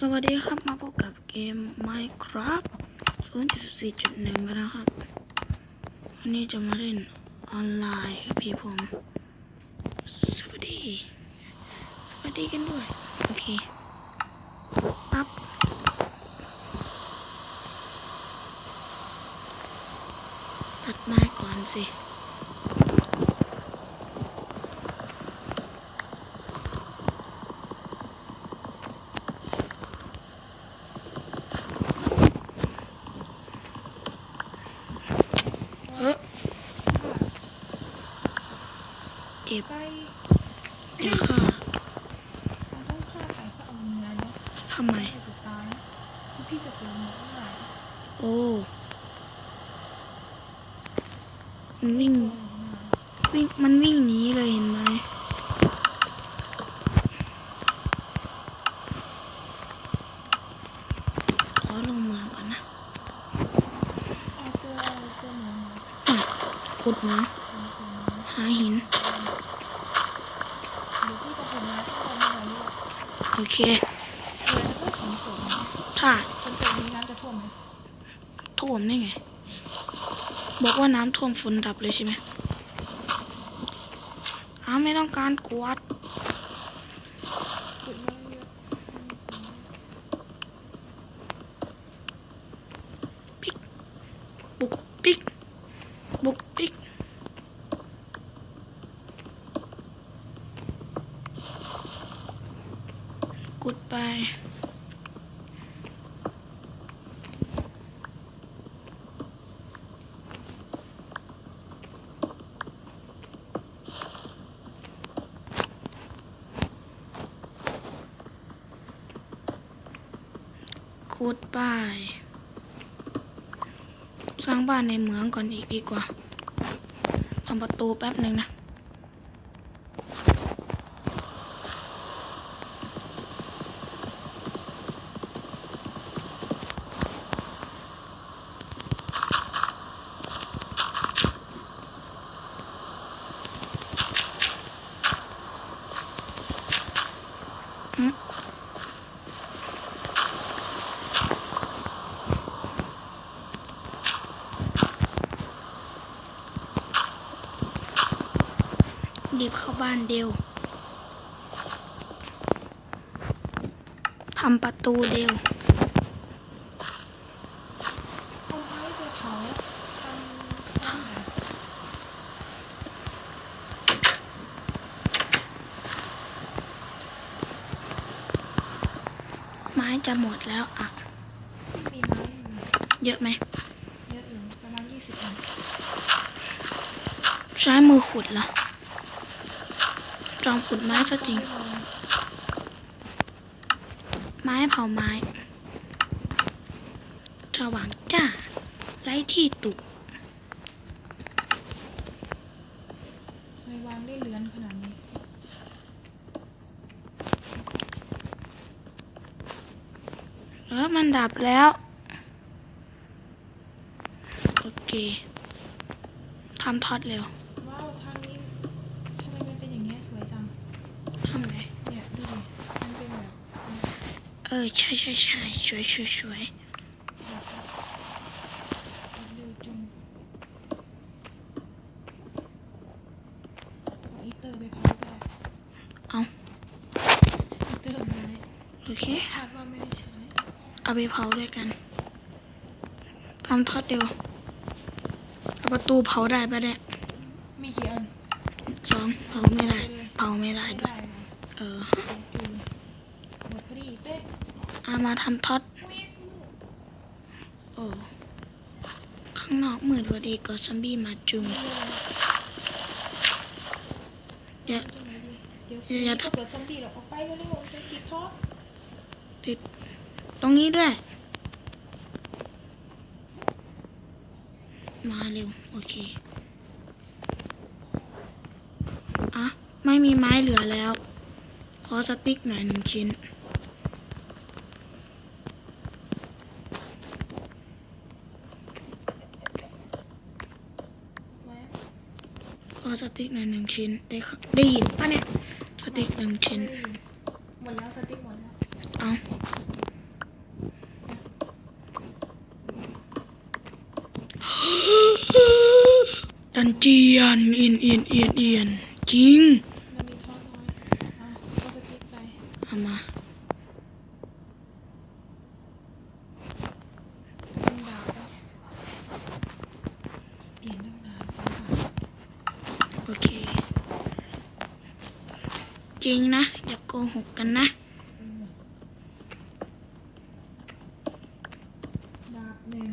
สวัสดีครับมาพบกับเกม Minecraft 0.14.1 กันนะครับ วันนี้จะมาเล่นออนไลน์พี่ผม สวัสดี สวัสดีกันด้วย โอเค ปั๊บ ตัดไม้ก่อนสิ เฮ้ยเจ็บ ไก่ เดี๋ยวค่ะ เราต้องฆ่าไก่เพื่อเอาเนื้อเนาะ ทำไม ไก่จะตายเพราะ พี่จะเป็นหมูหลายโอ้ มันวิ่งตัวหมาวิ่ง มันวิ่งหนีเลยเห็นไหมขอลงเมืองก่อนนะเอาเจอเจอหมูหมาอะขุดเหมืองเป็นคนนะหาหิน เดี๋ยวพี่จะเห็นนะที่เราไม่ไหวเลย โอ เคเดี๋ยวจะพูดฝนตกนะถ้าฝนตกนี้น้ำจะท่วมไหมท่วมได้ไง บอกว่าน้ำท่วมฝนดับเลยใช่ไหมอ้าวไม่ต้องการกวาด ขุดมาเยอะ บุกปิก บุกปิก กุดไป คูดป้าย สร้างบ้านในเหมืองก่อนอีกดีกว่าทำประตูแป๊บหนึ่งนะ รีบเข้าบ้านเดียวทำประตูเดียวเอาไม้ไปเผาทำอาหารไม้จะหมดแล้วอะมีไม้อยู่เยอะไหมเยอะอยู่ประมาณยี่สิบอันใช้มือขุดเหรอ จอมขุดไม้ซะจริง ไม้เผาไม้สว่างจ้า ไร้ที่ตุกทำไมวางได้เลื้อนขนาดนี้ เออมันดับแล้ว โอเคทำท็อตเร็วว้าวทางนี้ทำไมมันเป็นอย่างเงี้ยสวยจัง ทำไง เนี่ยดูดิมันเป็นแบบ เออใช่ใช่ใช่สวยสวยสวยแบบเร็วจังเอาอีเตอร์ไปเผาก็ได้เอาอีเตอร์ไม้โอเคคาดว่าไม่ได้ใช้เอาไปเผาด้วยกันทำท็อตเดียวเอาประตูเผาได้ปะเนี่ยมีกี่อันสองเผาไม่ได้ เผาไม่ได้ไม่ด้วยได้นะเออ จริงหมดพอดีเป๊ะ เอามาทำท็อตโอ้ข้างนอกมืดพอดีก็ซอมบี้มาจุงเดี๋ยวเดี๋ยวเดี๋ยวอย่าถ้าเกิดซอมบี้เราออกไปเร็วๆจะติดท็อปติดตรงนี้ด้วย มาเร็ว โอเคอะไม่มีไม้เหลือแล้ว ขอสติ๊กหน่อยหนึ่งชิ้น สติ๊กหน่อยหนึ่งชิ้น ได้ได้ยินป่ะเนี่ย สติ๊กหนึ่งชิ้น หมดแล้วสติ๊กหมดแล้ว เอาดันเจียนเอียนเอียนเอียนเอียนจริง ริงนะ อย่าโกหกกันนะอืมดาบหนึ่ง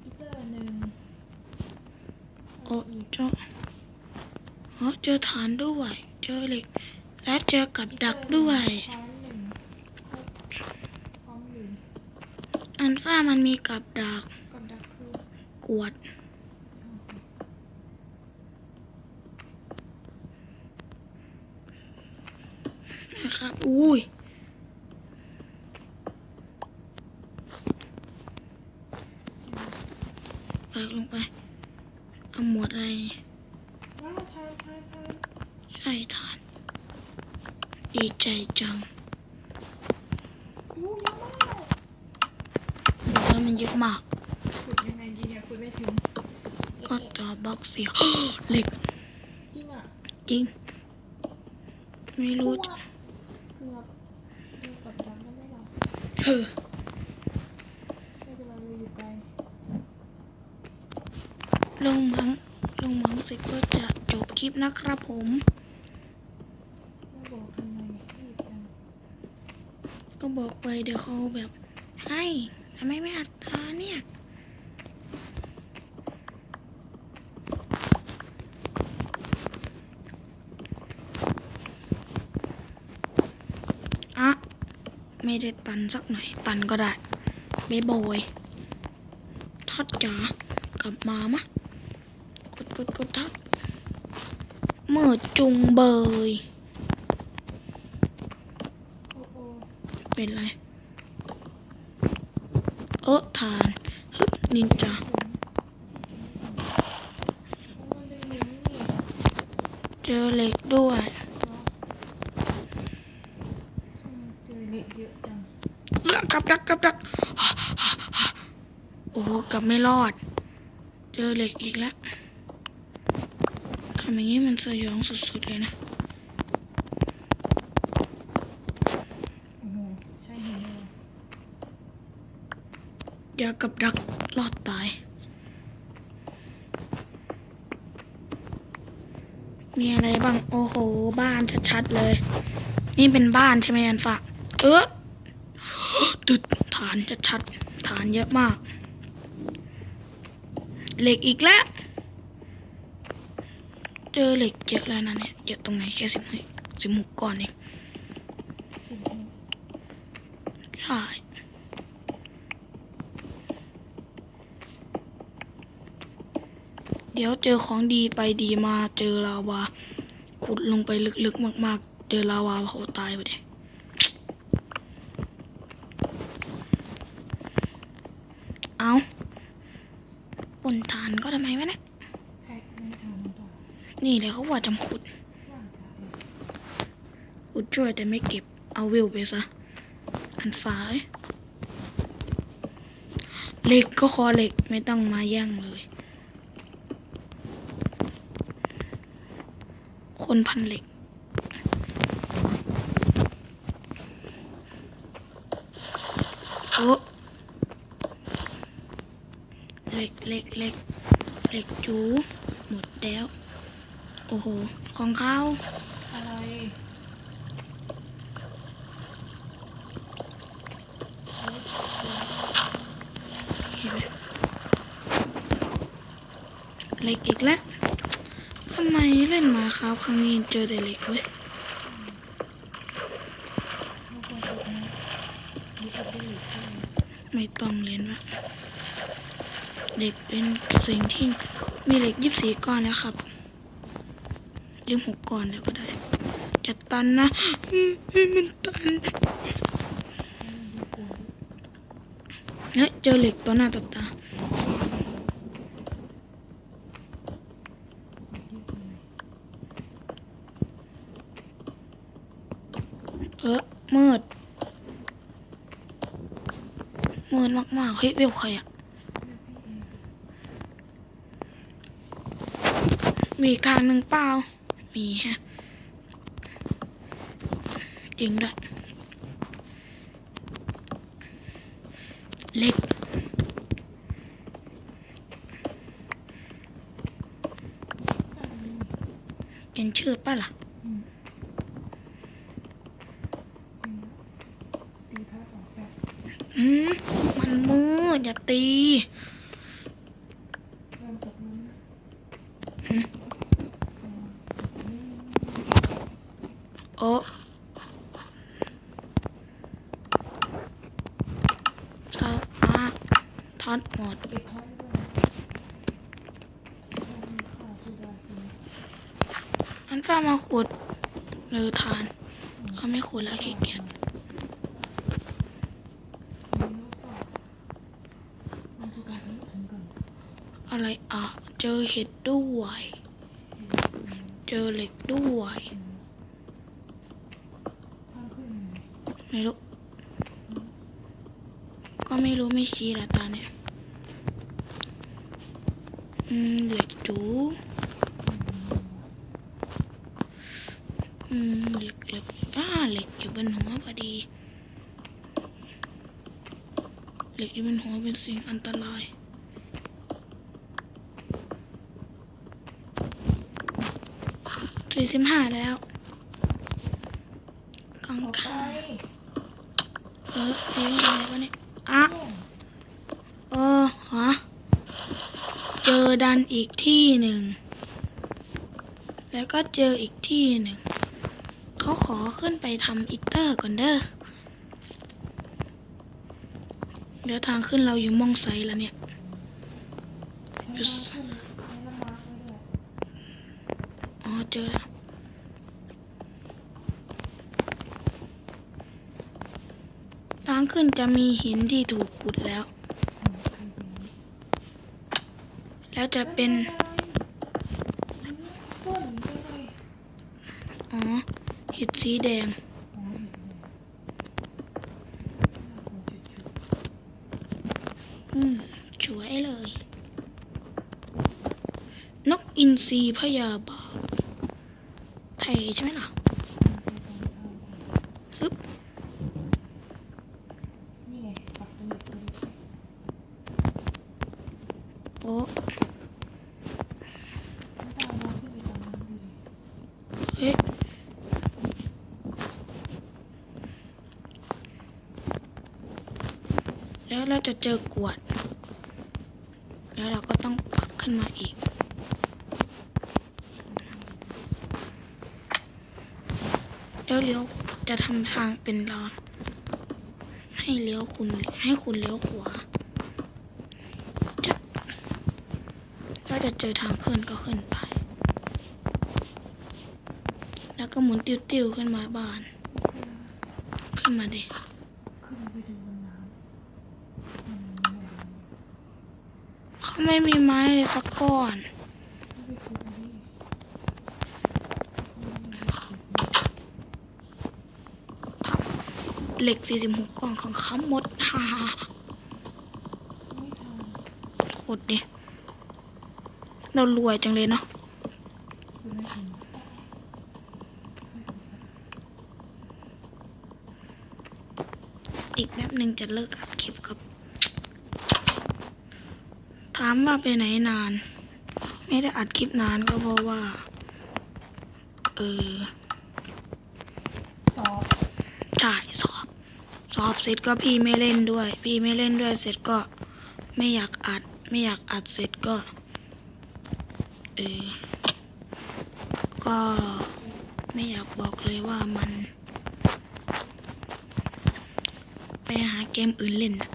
พีเตอร์หนึ่งโอ้เจ้าโอ้เจอฐานด้วย เจอเหล็ก และเจอกับดักด้วยค้อนหนึ่งครบพร้อมหนึ่งอันฟ้ามันมีกับดัก กับดักคือกวด นะครับอุ้ยไปลงไป เอาหมวดอะไรว้าวทานทานทานใช่ฐาน ดีใจจังอู้เยอะมากบอกแล้วมันเยอะมาก ขุดยังไงดีเนี่ยขุดไม่ถึงก็ต่อบล็อกเสียเหล็ก จริงอะ จริง ไม่รู้ เกือบเกือบดูกับดักแล้วไม่หรอ เธอไม่เป็นไรเราอยู่ไกลลงมังลงมังเสร็จก็จะจบคลิปนะครับผมไม่บอกทำไมรีบจังก็บอกไปเดี๋ยวเขาแบบให้ทำไมไม่อัดตาเนี่ย อะ ไม่ได้ปั่นสักหน่อย ปั่นก็ได้เบยบอยทอดจ๋ากลับมามะกดกดกดทัดเมื่อจุงเบย เป็นไร เออทานฮึบนินจาเจอเหล็กด้วย เนาะทำไมเจอเหล็กเยอะจัง เอื้อ กับดักกับดักโอ้โหกลับไม่รอด เจอเหล็กอีกแล้วทำอย่างนี้มันสยองสุดๆเลยนะอย่ากับดักรอดตาย มีอะไรบ้าง โอ้โห บ้านชัดๆเลย นี่เป็นบ้านใช่ไหมอันฝะเออานชัดๆฐานเยอะมาก เหล็กอีกแล้ว เจอเหล็กเยอะแล้วนะเนี่ยเยอะตรงไหนแค่สิบหกสิบหกก้อนเองใช่เดี๋ยวเจอของดีไปดีมาเจอลาวา ขุดลงไปลึกๆมาก ๆ เจอลาวาเผาตายไปเลยเอาปนฐานก็ทำไมวะเนี่ยใครไม่ทำต่อนี่เลยเขาว่าจำขุด ขุดช่วยแต่ไม่เก็บ เอาวิวไปซะ อันฟ้าเอ้ยเหล็กก็คอเหล็กไม่ต้องมาแย่งเลย คนพันเหล็ก โอ้เหล็กเหล็กเหล็กเหล็กจู หมดแล้ว โอ้โห ของเขาอะไรเห็นไหมเหล็กอีกแล้วทำไมเล่นมาคราวครั้งนี้เจอแต่เหล็กเว้ยไม่ควรจะนะมีกับได้หรือใช่ไหมไม่ต้องเล่นวะเหล็กเป็นสิ่งที่มีเหล็กยิบสีก้อนแล้วครับ ยืมหกก้อนแล้วก็ได้จะตันนะมันตันไม่ควรเฮ้ยเจอเหล็กต่อหน้าต่อตาเออมืดมืดมากๆเฮ้ยเวลใครอะมีทางหนึ่งเปล่า มีฮะ จริงด้วย เล็กเห็นชื่อป่ะล่ะอืมอืมตีท้ายสองแปดอืมมันมืดอย่าตี เริ่มตกลุ้นนะ อืม อืมอืม โอ้เอาทอดหมดเก็บท้ายด้วยท้ายมีข้าวสุดาซีอันฟ้ามาขุดหรือทาน เขาไม่ขุดแล้วขี้เกียจมีลูกต่อมันคือการทะลุถึงอะไรอะ เจอเห็ดด้วย เจอเหล็กด้วย ข้ามขึ้น ไม่รู้ ก็ไม่รู้ไม่ชี้ละตาเนี่ยอืมเหล็กจูอืมเหล็กเหล็กอ่าเหล็กอยู่บนหัวพอดี เหล็กอยู่บนหัวเป็นสิ่งอันตรายสี่สิบห้าแล้วกังออกไปขา เออเดี๋ยวอะไรวะเนี่ยอะเออฮะเจอดันอีกที่หนึ่ง แล้วก็เจออีกที่หนึ่ง เขาขอขึ้นไปทำอีกเตอร์ก่อนเด้อเดี๋ยวทางขึ้นเราอยู่มองไซแล้วเนี่ยให้น้ำขึ้นให้น้ำมาร์คไว้ด้วยอ๋อเจอแล้ว ทางขึ้นจะมีหินที่ถูกขุดแล้ว แล้วจะเป็น อ๋อเห็ดสีแดงอ๋อเห็นเลยน่ากลัวจุดอืมสวยเลย นกอินทรีพยาบาลไทยใช่ไหมล่ะ ๆ ฮึบ นี่ไงปักตรงนี้ตรงนี้ โอ้ ถ้าเอามาขึ้นไปตรงนั้นดี เฮ้ย แล้วเราจะเจอกวด แล้วเราก็ต้องปักขึ้นมาอีก แล้วเลี้ยวจะทำทางเป็นรางให้เลี้ยวคุณให้คุณเลี้ยวขวาจะถ้าจะเจอทางขึ้นก็ขึ้นไป แล้วก็หมุนติ้วๆขึ้นมาบ้าน ขึ้นมาดิขึ้นไปดูบนน้ำอืมไม่ได้ เขาไม่มีไม้เลยสักก้อน เหล็ก 46ก้อนของเขาหมดฮ่าไม่ทำขุดดิเรารวยจังเลยเนาะอีกแป๊บหนึ่งจะเลิกอัดคลิปครับ ถามว่าไปไหนนาน ไม่ได้อัดคลิปนานก็เพราะว่า เออสอบใช่สอบ สอบเสร็จก็พี่ไม่เล่นด้วย พี่ไม่เล่นด้วยเสร็จก็ไม่อยากอัด ไม่อยากอัดเสร็จก็ เออก็ไม่อยากบอกเลยว่ามัน ไปหาเกมอื่นเล่นนะ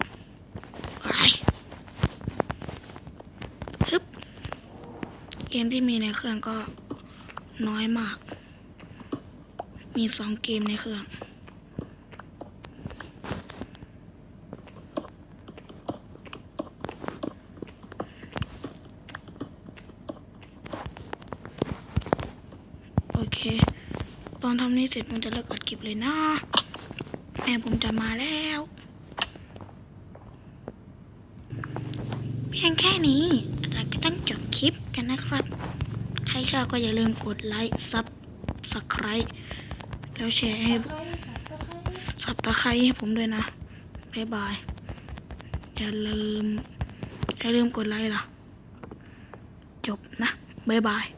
ไปฮึบ เก มที่มีในเครื่องก็น้อยมาก มีสองเกมในเครื่อง โอเค ตอนทำนี้เสร็จผมจะเลิกอัดคลิปเลยนะ แม่ผมจะมาแล้ว เพียงแค่นี้เราก็ต้องจบคลิป กันนะครับ ใครชอบก็อย่าลืมกดไลค์ซับสไครต์แล้วแชร์ให้ตะไคร้สับตะไคร้สับตะไคร้ให้ผมด้วยนะบ๊ายบาย อย่าลืมอย่าลืมกดไลค์ล่ะ จบนะบ๊ายบาย